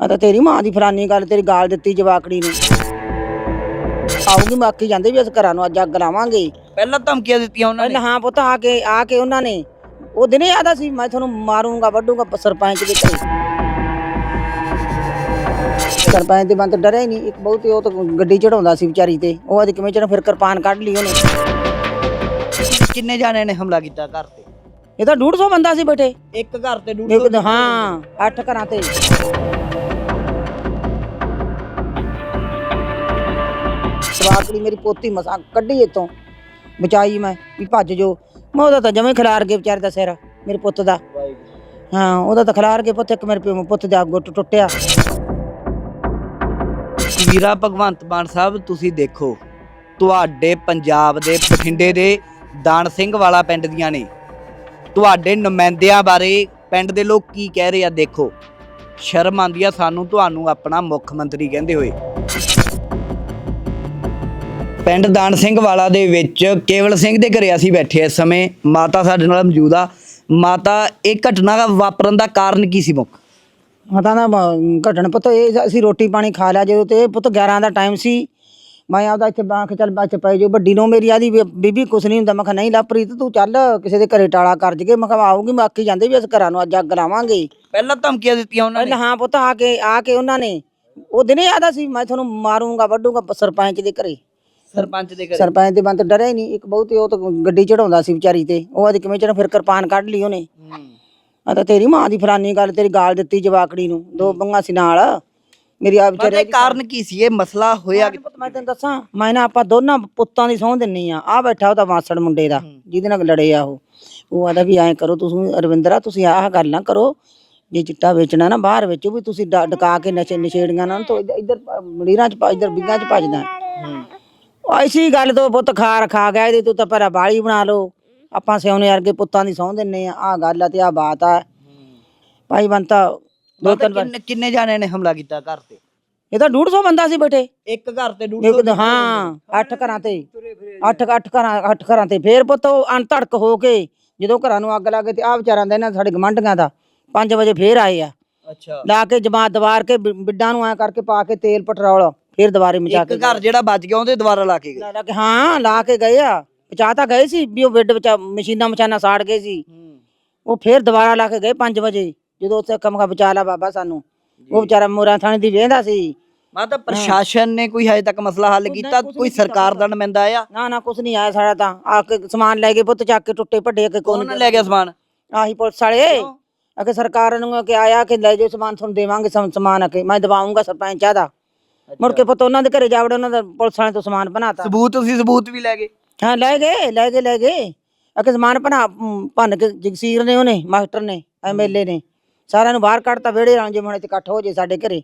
ਆ ਤਾਂ ਤੇਰੀ ਮਾਂ ਦੀ ਫਲਾਨੀ ਗੱਲ ਤੇਰੀ ਗਾਲ ਦਿੱਤੀ ਜਵਾਕੜੀ ਨੇ। ਆਉਗੀ ਮਾਕੀ ਜਾਂਦੇ ਵੀ ਅਸੀਂ ਘਰਾਂ ਨੂੰ ਅੱਜ ਅੱਗ ਲਾਵਾਂਗੇ। ਪਹਿਲਾਂ ਧਮਕੀਆਂ ਦਿੱਤੀਆਂ ਉਹਨਾਂ ਪਹਿਲਾਂ ਨੇ ਹਾਂ ਪੁੱਤ ਆ ਕੇ ਆ ਕੇ ਉਹਨਾਂ ਨੇ। ਉਹ ਦਿਨੇ ਆਦਾ ਸੀ ਮੈਂ ਤੁਹਾਨੂੰ ਮਾਰੂੰਗਾ ਵੱਢੂੰਗਾ ਸਰਪੰਚ ਦੇ ਘਰੇ। ਸਰਪੰਚ ਦੇ ਬੰਦ ਡਰਿਆ ਹੀ ਨਹੀਂ ਇੱਕ ਬਹੁਤ ਹੀ ਉਹ ਤਾਂ ਗੱਡੀ ਚੜਾਉਂਦਾ ਸੀ ਵਿਚਾਰੀ ਤੇ। ਉਹ ਅੱਜ ਕਿਵੇਂ ਚੜਾ ਫਿਰ ਕਿਰਪਾਨ ਕੱਢ ਲਈ ਉਹਨੇ। ਕਿੰਨੇ ਜਾਣਿਆਂ ਨੇ ਹਮਲਾ ਕੀਤਾ ਘਰ ਤੇ? ਇਹ ਤਾਂ 150 ਬੰਦਾ ਸੀ ਬੈਠੇ ਇੱਕ ਘਰ ਤੇ ਇੱਕ 150 ਹਾਂ ਅੱਠ ਘਰਾਂ ਤੇ। ਸਵਾਕੜੀ ਮੇਰੀ ਪੋਤੀ ਮਸਾਂ ਕੱਢੀ ਇਤੋਂ ਬਚਾਈ ਮੈਂ, ਵੀ ਭੱਜ ਜੋ। ਮੈਂ ਉਹਦਾ ਤਾਂ ਜਮੇ ਖਿਲਾਰ ਕੇ ਵਿਚਾਰੇ ਦਾ ਸਿਰ, ਮੇਰੇ ਪੁੱਤ ਦਾ। ਹਾਂ, ਉਹਦਾ ਤਾਂ ਖਿਲਾਰ ਕੇ ਪੁੱਤ ਇੱਕ ਮੇਰੇ ਪਿਓ ਪੁੱਤ ਦਾ ਗੁੱਟ ਟੁੱਟਿਆ। ਵੀਰਾ ਭਗਵੰਤ ਮਾਨ ਸਾਹਿਬ, ਤੁਸੀਂ ਦੇਖੋ, ਤੁਹਾਡੇ ਪੰਜਾਬ ਦੇ ਬਠਿੰਡੇ ਦੇ ਦਾਨ ਸਿੰਘ ਵਾਲਾ ਪਿੰਡ ਦੀਆਂ ਨੇ। ਤੁਹਾਡੇ ਨੁਮਾਇੰਦਿਆਂ ਬਾਰੇ ਪਿੰਡ ਦੇ ਲੋਕ ਕੀ ਕਹਿ ਰਹੇ ਆ, ਦੇਖੋ। ਸ਼ਰਮ ਆਂਦੀ ਆ ਸਾਨੂੰ, ਤੁਹਾਨੂੰ ਆਪਣਾ ਮੁੱਖ ਮੰਤਰੀ ਕਹਿੰਦੇ ਹੋਏ। ਪਿੰਡ ਦਾਨ ਸਿੰਘ ਵਾਲਾ ਦੇ ਵਿੱਚ ਕੇਵਲ ਸਿੰਘ ਦੇ ਘਰੇ ਅਸੀਂ ਬੈਠੇ ਇਸ ਸਮੇਂ। ਮਾਤਾ ਸਾਡੇ ਨਾਲ ਮੌਜੂਦ ਆ। ਮਾਤਾ ਇਹ ਘਟਨਾ ਵਾਪਰਨ ਦਾ ਕਾਰਨ ਕੀ ਸੀ ਮੁੱਖ? ਮਾਤਾ ਦਾ ਘਟਣ ਪੁੱਤ ਇਹ ਅਸੀਂ ਰੋਟੀ ਪਾਣੀ ਖਾ ਲਿਆ ਜਦੋਂ ਤੇ ਪੁੱਤ 11 ਦਾ ਟਾਈਮ ਸੀ। ਮੈਂ ਆਪਦਾ ਇੱਥੇ ਬਾਂਖ ਚੱਲ ਬਾਅਦ ਚ ਪੈ ਜੋ ਵੱਡੀ ਨੂੰ ਮੇਰੀ ਆਦੀ ਬੀਬੀ ਕੁਛ ਨਹੀਂ ਹੁੰਦਾ। ਮੈਂ ਕਿਹਾ ਨਹੀਂ ਲਾਪ੍ਰੀਤ ਤੂੰ ਚੱਲ ਕਿਸੇ ਦੇ ਘਰੇ ਟਾਲਾ ਕਰ ਜਗੇ ਮੈਂ ਕਿਹਾ ਆਊਗੀ ਮੈਂ ਆਖੀ ਜਾਂਦੇ ਵੀ ਅਸੀਂ ਘਰਾਂ ਨੂੰ ਅੱਜ ਅੱਗ ਲਾਵਾਂਗੇ। ਪਹਿਲਾਂ ਧਮਕੀਆਂ ਦਿੱਤੀਆਂ ਉਹਨਾਂ ਨੇ? ਹਾਂ ਪੁੱਤ ਆ ਕੇ ਆ ਕੇ ਉਹਨਾਂ ਨੇ। ਉਹ ਦਿਨੇ ਆਦਾ ਸੀ ਮੈਂ ਤੁਹਾਨੂੰ ਮਾਰੂੰਗਾ ਵੱਢੂੰਗਾ ਸਰਪੰਚ ਦੇ ਘਰੇ। ਸਰਪੰਚ ਦੇ ਘਰੇ। ਸਰਪੰਚ ਦੇ ਬੰਦ ਡਰਿਆ ਹੀ ਨਹੀਂ ਇੱਕ ਬਹੁਤ ਹੀ ਉਹ ਤਾਂ ਗੱਡੀ ਚੜਾਉਂਦਾ ਸੀ ਵਿਚਾਰੀ ਤੇ ਉਹ ਅੱਜ ਕਿਵੇਂ ਚੜਾ ਫਿਰ ਕਿਰਪਾਨ ਕੱਢ ਲਈ ਉਹਨੇ। ਹੂੰ। ਆ ਤਾਂ ਤੇਰੀ ਮਾਂ ਦੀ ਫਲਾਨੀ ਗੱਲ ਤੇਰੀ ਗਾਲ ਦਿੱਤੀ ਜਵਾਕੜੀ ਨੂੰ ਦੋ ਬੰਗਾ ਸੀ ਨਾਲ। ਮੇਰੀ ਆ ਵਿਚਾਰੇ ਇਹ ਕਾਰਨ ਕੀ ਸੀ? ਇਹ ਮਸਲਾ ਹੋਇਆ ਕਿ- ਮੈਂ ਤੈਨੂੰ ਦੱਸਾਂ ਮੈਂ ਨਾ ਆਪਾਂ ਦੋਨਾਂ ਪੁੱਤਾਂ ਦੀ ਸਹੁੰ ਦਿੰਨੀ ਆ। ਆ ਬੈਠਾ ਉਹਦਾ ਮਾਸੜ ਮੁੰਡੇ ਦਾ ਜਿਹਦੇ ਨਾਲ ਲੜੇ ਆ ਉਹ। ਉਹ ਆਦਾ ਵੀ ਐਂ ਕਰੋ ਤੁਸੀਂ ਰਵਿੰਦਰਾ ਤੁਸੀਂ ਆਹ ਗੱਲ ਨਾ ਕਰੋ। ਜੇ ਚਿੱਟਾ ਵੇਚਣਾ ਨਾ ਬਾਹਰ ਵੇਚੋ ਵੀ ਤੁਸੀਂ ਡ- ਡਕਾ ਕੇ ਨਸ਼ੇ ਨਸ਼ੇੜੀਆਂ ਨਾਲ ਤੋਂ ਇੱਧਰ- ਮਲੀਰਾਂ ਚ ਭੱਜ- ਇੱਧਰ ਬਿੱਗਾਂ ਚ ਭੱਜਦਾ। ਉਹ ਐਸੀ ਗੱਲ ਤੋਂ ਪੁੱਤ ਖਾ ਰਖਾ ਗਿਆ ਇਹਦੇ ਤੂੰ ਤਾਂ ਪਰ ਬਾੜੀ ਬਣਾ ਲਓ। ਆਪਾਂ ਸਿਉਣੇ ਵਰਗੇ ਪੁੱਤਾਂ ਦੀ ਸਹੁੰ ਦਿੰਨੇ ਆ ਆ ਗੱਲ ਆ ਤੇ ਆ ਬਾਤ ਆ। ਭਾਈ ਬੰਤਾ ਦੋ ਤਿੰਨ ਵਾਰ ਕਿੰਨੇ ਕਿੰਨੇ ਜਾਣਿਆਂ ਨੇ ਹਮਲਾ ਕੀਤਾ ਘਰ ਤੇ? ਇਹ ਤਾਂ 150 ਬੰਦਾ ਸੀ ਬੈਠੇ ਇੱਕ ਘਰ ਤੇ ਇੱਕ ਤਾਂ ਹਾਂ ਅੱਠ ਘਰਾਂ ਤੇ। ਅੱਠ ਅੱਠ ਘਰਾਂ ਅੱਠ ਘਰਾਂ ਤੇ। ਫੇਰ ਪੁੱਤ ਉਹ ਅਣਧੜਕ ਹੋ ਕੇ ਜਦੋਂ ਘਰਾਂ ਨੂੰ ਅੱਗ ਲੱਗੇ ਤੇ ਆ ਵਿਚਾਰਾਂ ਦਾ ਇਹਨਾਂ ਸਾਡੇ ਗਮੰਡੀਆਂ ਦਾ 5 ਵਜੇ ਫੇਰ ਆਏ ਆ। ਅੱਛਾ। ਲਾ ਕੇ ਜਮਾਤ ਦਵਾਰ ਕੇ ਬਿ- ਬਿੱਡਾਂ ਨੂੰ ਐ ਕਰਕੇ ਪਾ ਕੇ ਤੇਲ ਪੈਟਰੋਲ ਫੇਰ ਦੁਬਾਰੇ ਮਚਾ ਇੱਕ ਕੇ ਘਰ ਜਿਹੜਾ ਬਚ ਗਿਆ ਉਹਦੇ ਦੁਬਾਰਾ ਲਾ ਕੇ ਗਏ। ਲਾ ਕੇ ਹਾਂ ਲਾ ਕੇ ਗਏ ਆ। ਪਚਾ ਤਾਂ ਗਏ ਸੀ ਵੀ ਉਹ ਬਿੱਡ ਵਿੱਚ ਮਸ਼ੀਨਾਂ ਮਚਾਨਾ ਸਾੜ ਗਏ ਸੀ। ਉਹ ਫੇਰ ਦੁਬਾਰਾ ਲਾ ਕੇ ਗਏ 5 ਵਜੇ ਜਦੋਂ ਉੱਥੇ ਕੰਮ ਕਾ ਬਚਾ ਲਾ ਬਾਬਾ ਸਾਨੂੰ। ਉਹ ਵਿਚਾਰਾ ਮੋਰਾਂ ਥਾਣੇ ਦੀ ਵੇਂਦਾ ਸੀ। ਮਾਤਾ ਪ੍ਰਸ਼ਾਸਨ ਨੇ ਕੋਈ ਹਜੇ ਤੱਕ ਮਸਲਾ ਹੱਲ ਕੀਤਾ? ਕੋਈ ਸਰਕਾਰ ਦਾ ਨੁਮਾਇੰਦਾ ਆਇਆ? ਨਾ ਨਾ ਕੁਛ ਨਹੀਂ ਆਇਆ ਸਾਡਾ ਤਾਂ। ਆ ਕੇ ਸਮਾਨ ਲੈ ਗਏ ਪੁੱਤ ਚੱਕ ਕੇ ਟੁੱਟੇ ਭੱਡੇ ਕੇ ਕੌਣ ਲੈ ਗਿਆ ਸਮਾਨ? ਆਹੀ ਪੁਲਿਸ ਵਾਲੇ। ਆ ਕੇ ਸਰਕਾਰ ਨੂੰ ਕਿ ਆਇਆ ਕਿ ਲੈ ਜਾਓ ਸਮਾਨ ਤੁਹਾਨੂੰ ਦੇਵਾਂਗੇ ਸਮ- ਸਮਾਨ ਆ ਕੇ। ਮੈਂ ਦਵਾਉਂਗਾ ਸਰਪੰਚ ਦਾ। ਮੁੜ ਕੇ ਪੁੱਤ ਉਹਨਾਂ ਦੇ ਘਰੇ ਜਾਵੜੇ ਉਹਨਾਂ ਦਾ ਪੁਲਿਸ ਵਾਲਿਆਂ ਤੋਂ ਸਮਾਨ ਬਣਾਤਾ। ਸਬੂਤ ਤੁਸੀਂ ਸਬੂਤ ਵੀ ਲੈ ਗਏ? ਹਾਂ ਲੈ ਗਏ ਲੈ ਗਏ ਲੈ ਗਏ। ਆ ਕੇ ਸਮਾਨ ਬਣਾ ਭੰਨ ਕੇ ਜਗਸੀਰ ਨੇ ਉਹਨੇ ਮਾਸਟਰ ਨੇ ਐਮਐਲਏ ਨੇ। ਸਾਰਿਆਂ ਨੂੰ ਬਾਹਰ ਕੱਢਤਾ ਵਿਹੜੇ ਰਾਂ ਜੇ ਮਣੇ ਤੇ ਇਕੱਠ ਹੋ ਜੇ ਸਾਡੇ ਘਰੇ।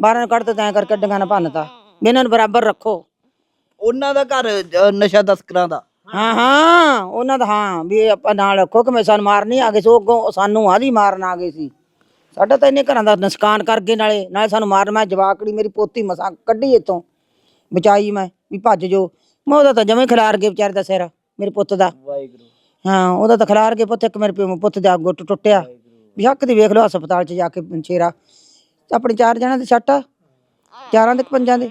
ਬਾਹਰਾਂ ਨੂੰ ਕੱਢਤਾ ਤਾਂ ਕਰਕੇ ਡੰਗਾਂ ਨਾਲ ਭੰਨਤਾ। ਵੀ ਇਹਨਾਂ ਨੂੰ ਬਰਾਬਰ ਰੱਖੋ। ਉਹਨਾਂ ਦਾ ਘਰ ਅ, ਨਸ਼ਾ ਤਸਕਰਾਂ ਦਾ? ਹਾਂ ਹਾਂ ਉਹਨਾਂ ਦਾ ਹਾਂ ਵੀ ਆਪਾਂ ਨਾਲ ਰੱਖੋ ਕਿ ਮੈਂ ਸਾਨੂੰ ਮਾਰ ਨਹੀਂ ਆ ਗਏ ਸੋ ਅੱਗੋਂ ਸਾਨੂੰ ਆਦੀ ਮਾਰਨ ਆ ਗਏ ਸੀ। ਸਾਡਾ ਤਾਂ ਇਹਨੇ ਘਰਾਂ ਦਾ ਨੁਕਸਾਨ ਕਰ ਗਏ ਨਾਲੇ ਨਾਲੇ ਸਾਨੂੰ ਮਾਰ ਮੈਂ ਜਵਾਕੜੀ ਮੇਰੀ ਪੋਤੀ ਮਸਾਂ ਕੱਢੀ ਇਤੋਂ ਬਚਾਈ ਮੈਂ ਵੀ ਭੱਜ ਜੋ ਮੈਂ ਉਹਦਾ ਤਾਂ ਜਮੇ ਖਿਲਾਰ ਕੇ ਵਿਚਾਰੇ ਦਾ ਸਿਰ ਮੇਰੇ ਪੁੱਤ ਦਾ। ਵਾਹਿਗੁਰੂ। ਹਾਂ ਉਹਦਾ ਤਾਂ ਖਿਲਾਰ ਕੇ ਪੁੱਤ ਇੱਕ ਮੇਰੇ ਪਿਓ ਪੁੱਤ ਦਾ ਗੁੱਟ ਟੁੱਟਿਆ। ਵੀ ਹੱਕ ਦੀ ਵੇਖ ਲਓ ਹਸਪਤਾਲ 'ਚ ਜਾ ਕੇ ਛੇਰਾ ਆਪਣੇ ਚਾਰ ਜਣਾਂ ਦੇ ਸੱਟ ਆ? ਚਾਰਾਂ ਦੇ ਪੰਜਾਂ ਦੇ?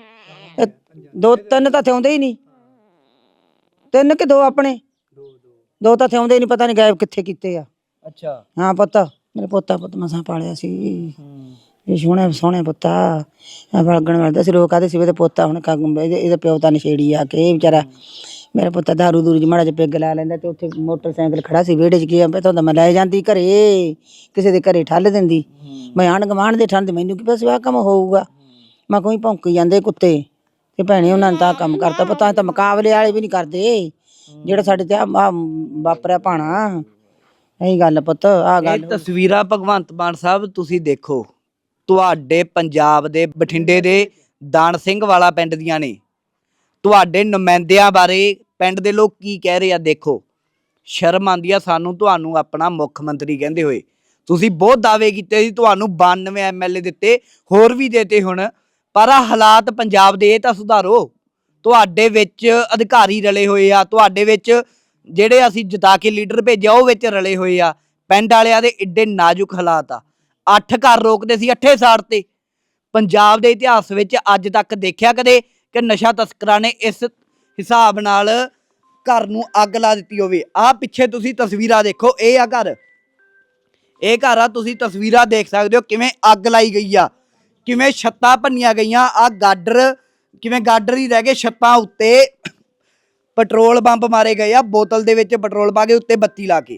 ਦੋ ਤਿੰਨ ਤਾਂ ਥਿਆਉਂਦੇ ਹੀ ਨਹੀਂ। ਤਿੰਨ ਕਿ ਦੋ ਆਪਣੇ? ਦੋ ਤਾਂ ਥਿਆਉਂਦੇ ਹੀ ਨਹੀਂ ਪਤਾ ਨਹੀਂ ਗਾਇਬ ਕਿੱਥੇ ਕੀਤੇ ਆ। ਅੱਛਾ। ਹਾਂ ਪੁੱਤ। ਮੇਰੇ ਪੋਤਾ ਪੁੱਤ ਮਸਾਂ ਪਾਲਿਆ ਸੀ। ਇਹ ਸੋਹਣੇ ਸੋਹਣੇ ਪੁੱਤਾ ਵਲਗਣ ਵਾਲਦਾ ਸੀ ਲੋਕ ਆਦੇ ਸੀ ਇਹਦੇ ਪੋਤਾ ਹੁਣ ਕਾਗਮ ਇਹਦੇ ਇਹਦਾ ਪਿਓ ਤਾਂ ਨਸ਼ੇੜੀ ਆ ਕੇ ਇਹ ਵਿਚਾਰਾ। ਮੇਰਾ ਪੁੱਤ ਦਾਰੂ ਦੂਰੂ ਜਿਹਾ ਮਾੜਾ ਜਿਹਾ ਪੈਗ ਲਾ ਲੈਂਦਾ ਤੇ ਉੱਥੇ ਮੋਟਰਸਾਈਕਲ ਖੜਾ ਸੀ ਵਿਹੜੇ 'ਚ ਗਿਆ ਪਤਾ ਤਾਂ ਮੈਂ ਲੈ ਜਾਂਦੀ ਘਰੇ ਕਿਸੇ ਦੇ ਘਰੇ ਠੱਲ ਦਿੰਦੀ। ਮੈਂ ਆਣ ਗਵਾਂਢ ਦੇ ਠੰਡ ਮੈਨੂੰ ਕੀ ਪਤਾ ਕੰਮ ਹੋਊਗਾ। ਮੈਂ ਕੋਈ ਭੌਂਕੀ ਜਾਂਦੇ ਕੁੱਤੇ। ਤੇ ਭੈਣੇ ਉਹਨਾਂ ਨੇ ਤਾਂ ਕੰਮ ਕਰਤਾ ਪਤਾ ਤਾਂ ਮੁਕਾਬਲੇ ਵਾਲੇ ਵੀ ਨਹੀਂ ਕਰਦੇ। ਜਿਹੜਾ ਸਾਡੇ ਤੇ ਆ ਵਾਪਰਿਆ ਭਾਣਾ। ਇਹੀ ਗੱਲ ਪੁੱਤ ਆ ਇਹ ਗੱਲ। ਤਸਵੀਰਾਂ ਭਗਵੰਤ ਮਾਨ ਸਾਹਿਬ ਤੁਸੀਂ ਦੇਖੋ ਤੁਹਾਡੇ ਪੰਜਾਬ ਦੇ ਬਠਿੰਡੇ ਦੇ ਦਾਨ ਸਿੰਘ ਵਾਲਾ ਪਿੰਡ ਦੀਆਂ ਨੇ। ਤੁਹਾਡੇ ਨੁਮਾਇੰਦਿਆਂ ਬਾਰੇ ਪਿੰਡ ਦੇ ਲੋਕ ਕੀ ਕਹਿ ਰਹੇ ਆ ਦੇਖੋ। ਸ਼ਰਮ ਆਂਦੀ ਆ ਸਾਨੂੰ ਤੁਹਾਨੂੰ ਆਪਣਾ ਮੁੱਖ ਮੰਤਰੀ ਕਹਿੰਦੇ ਹੋਏ। ਤੁਸੀਂ ਬਹੁਤ ਦਾਅਵੇ ਕੀਤੇ ਸੀ ਤੁਹਾਨੂੰ 92 ਐਮਐਲਏ ਦਿੱਤੇ ਹੋਰ ਵੀ ਦੇਤੇ ਹੁਣ। ਪਰ ਆ ਹਾਲਾਤ ਪੰਜਾਬ ਦੇ ਇਹ ਤਾਂ ਸੁਧਾਰੋ। ਤੁਹਾਡੇ ਵਿੱਚ ਅਧਿਕਾਰੀ ਰਲੇ ਹੋਏ ਆ ਤੁਹਾਡੇ ਵਿੱਚ ਜਿਹੜੇ ਅਸੀਂ ਜਿਤਾ ਕੇ ਲੀਡਰ ਭੇਜਿਆ, ਉਹ ਵਿੱਚ ਰਲੇ ਹੋਏ ਆ। ਪਿੰਡ ਵਾਲਿਆਂ ਦੇ ਏਡੇ ਨਾਜ਼ੁਕ ਹਾਲਾਤ ਆ। ਅੱਠ ਘਰ ਰੋਕਦੇ ਸੀ ਅੱਠੇ ਸਾੜ ਤੇ। ਪੰਜਾਬ ਦੇ ਇਤਿਹਾਸ ਵਿੱਚ ਅੱਜ ਤੱਕ ਦੇਖਿਆ ਕਦੇ ਕਿ ਨਸ਼ਾ ਤਸਕਰਾਂ ਨੇ ਇਸ ਹਿਸਾਬ ਨਾਲ ਘਰ ਨੂੰ ਅੱਗ ਲਾ ਦਿੱਤੀ ਹੋਵੇ। ਆਹ ਪਿੱਛੇ ਤੁਸੀਂ ਤਸਵੀਰਾਂ ਦੇਖੋ, ਇਹ ਆ ਘਰ। ਇਹ ਘਰ ਆ, ਤੁਸੀਂ ਤਸਵੀਰਾਂ ਦੇਖ ਸਕਦੇ ਹੋ ਕਿਵੇਂ ਅੱਗ ਲਾਈ ਗਈ ਆ। ਕਿਵੇਂ ਛੱਤਾਂ ਭੰਨੀਆਂ ਗਈਆਂ, ਆ ਗਾਡਰ, ਕਿਵੇਂ ਗਾਡਰ ਹੀ ਰਹਿ ਗਏ ਛੱਤਾਂ ਉੱਤੇ। ਪੈਟਰੋਲ ਪੰਪ ਮਾਰੇ ਗਏ ਆ, ਬੋਤਲ ਦੇ ਵਿੱਚ ਪੈਟਰੋਲ ਪਾ ਕੇ ਉੱਤੇ ਬੱਤੀ ਲਾ ਕੇ।